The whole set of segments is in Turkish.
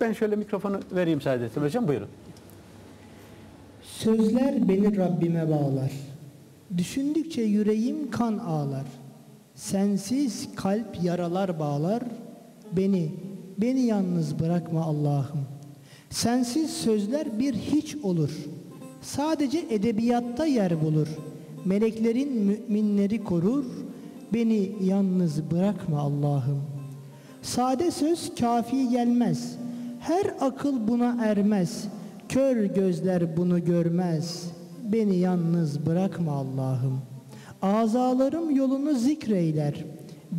Ben şöyle mikrofonu vereyim Saadettin Hocam. Buyurun. Sözler beni Rabbime bağlar. Düşündükçe yüreğim kan ağlar. Sensiz kalp yaralar bağlar. Beni, beni yalnız bırakma Allah'ım. Sensiz sözler bir hiç olur. Sadece edebiyatta yer bulur. Meleklerin müminleri korur. Beni yalnız bırakma Allah'ım. Sade söz kafi gelmez. Her akıl buna ermez. Kör gözler bunu görmez. Beni yalnız bırakma Allah'ım. Azalarım yolunu zikreyler.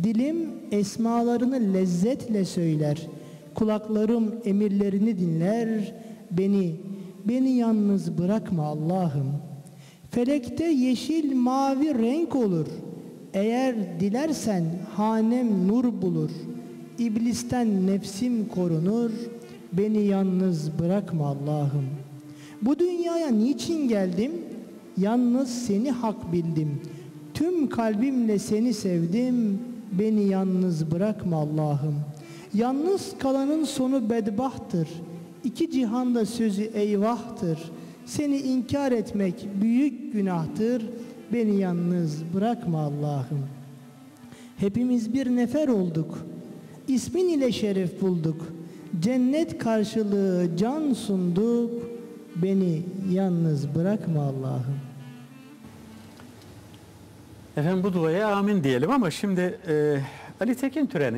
Dilim esmalarını lezzetle söyler. Kulaklarım emirlerini dinler. Beni, beni yalnız bırakma Allah'ım. Felekte yeşil mavi renk olur. Eğer dilersen hanem nur bulur. İblisten nefsim korunur. Beni yalnız bırakma Allah'ım. Bu dünyaya niçin geldim? Yalnız seni hak bildim. Tüm kalbimle seni sevdim. Beni yalnız bırakma Allah'ım. Yalnız kalanın sonu bedbahtır. İki cihanda sözü eyvahtır. Seni inkar etmek büyük günahtır. Beni yalnız bırakma Allah'ım. Hepimiz bir nefer olduk. İsmin ile şeref bulduk. Cennet karşılığı can sunduk. Beni yalnız bırakma Allah'ım. Efendim bu duaya amin diyelim ama şimdi e, Ali Tekin Türen'i